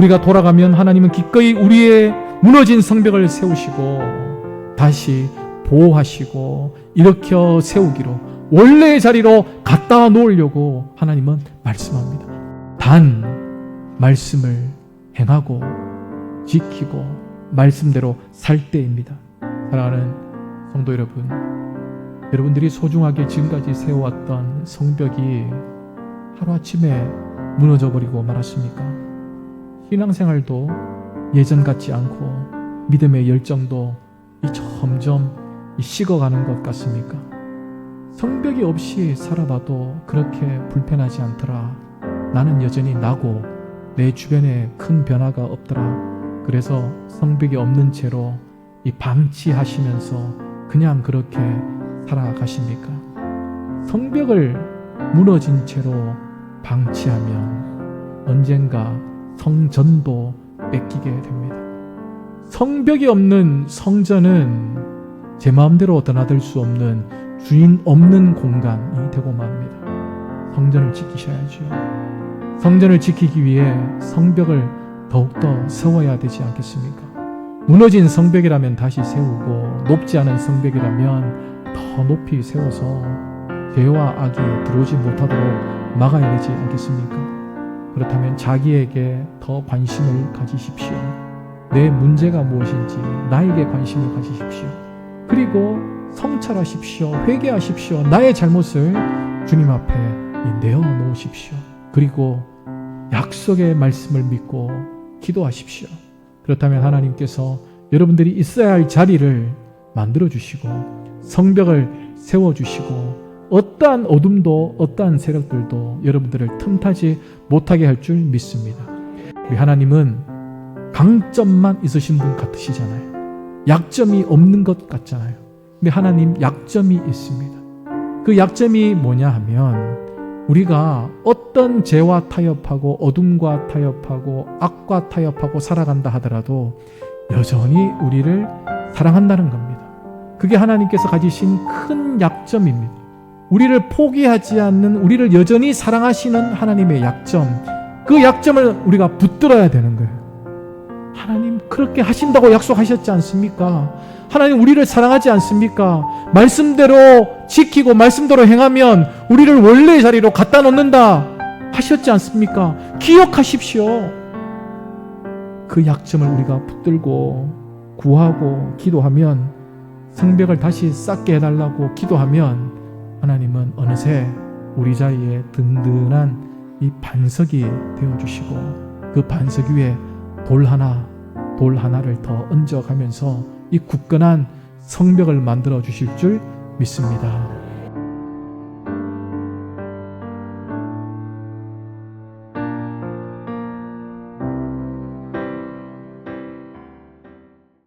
우리가 돌아가면 하나님은 기꺼이 우리의 무너진 성벽을 세우시고 다시 보호하시고 일으켜 세우기로 원래의 자리로 갖다 놓으려고 하나님은 말씀합니다. 단 말씀을 행하고 지키고 말씀대로 살 때입니다. 사랑하는 성도 여러분, 여러분들이 소중하게 지금까지 세워왔던 성벽이 하루아침에 무너져 버리고 말았습니까? 신앙생활도 예전 같지 않고 믿음의 열정도 이 점점 이 식어가는 것 같습니까? 성벽이 없이 살아봐도 그렇게 불편하지 않더라. 나는 여전히 나고 내 주변에 큰 변화가 없더라. 그래서 성벽이 없는 채로 이 방치하시면서 그냥 그렇게 살아가십니까? 성벽을 무너진 채로 방치하면 언젠가 성전도 뺏기게 됩니다. 성벽이 없는 성전은 제 마음대로 드나들 수 없는 주인 없는 공간이 되고 맙니다. 성전을 지키셔야죠. 성전을 지키기 위해 성벽을 더욱더 세워야 되지 않겠습니까? 무너진 성벽이라면 다시 세우고 높지 않은 성벽이라면 더 높이 세워서 죄와 악이 들어오지 못하도록 막아야 되지 않겠습니까? 그렇다면 자기에게 더 관심을 가지십시오. 내 문제가 무엇인지 나에게 관심을 가지십시오. 그리고 성찰하십시오. 회개하십시오. 나의 잘못을 주님 앞에 내어 놓으십시오. 그리고 약속의 말씀을 믿고 기도하십시오. 그렇다면 하나님께서 여러분들이 있어야 할 자리를 만들어 주시고 성벽을 세워 주시고 어떠한 어둠도 어떠한 세력들도 여러분들을 틈타지 못하게 할 줄 믿습니다. 우리 하나님은 강점만 있으신 분 같으시잖아요. 약점이 없는 것 같잖아요. 근데 하나님 약점이 있습니다. 그 약점이 뭐냐 하면 우리가 어떤 죄와 타협하고 어둠과 타협하고 악과 타협하고 살아간다 하더라도 여전히 우리를 사랑한다는 겁니다. 그게 하나님께서 가지신 큰 약점입니다. 우리를 포기하지 않는 우리를 여전히 사랑하시는 하나님의 약점. 그 약점을 우리가 붙들어야 되는 거예요. 하나님 그렇게 하신다고 약속하셨지 않습니까? 하나님 우리를 사랑하지 않습니까? 말씀대로 지키고 말씀대로 행하면 우리를 원래의 자리로 갖다 놓는다 하셨지 않습니까? 기억하십시오. 그 약점을 우리가 붙들고 구하고 기도하면 성벽을 다시 쌓게 해달라고 기도하면 하나님은 어느새 우리 자리에 든든한 이 반석이 되어 주시고 그 반석 위에 돌 하나 돌 하나를 더 얹어가면서 이 굳건한 성벽을 만들어 주실 줄 믿습니다.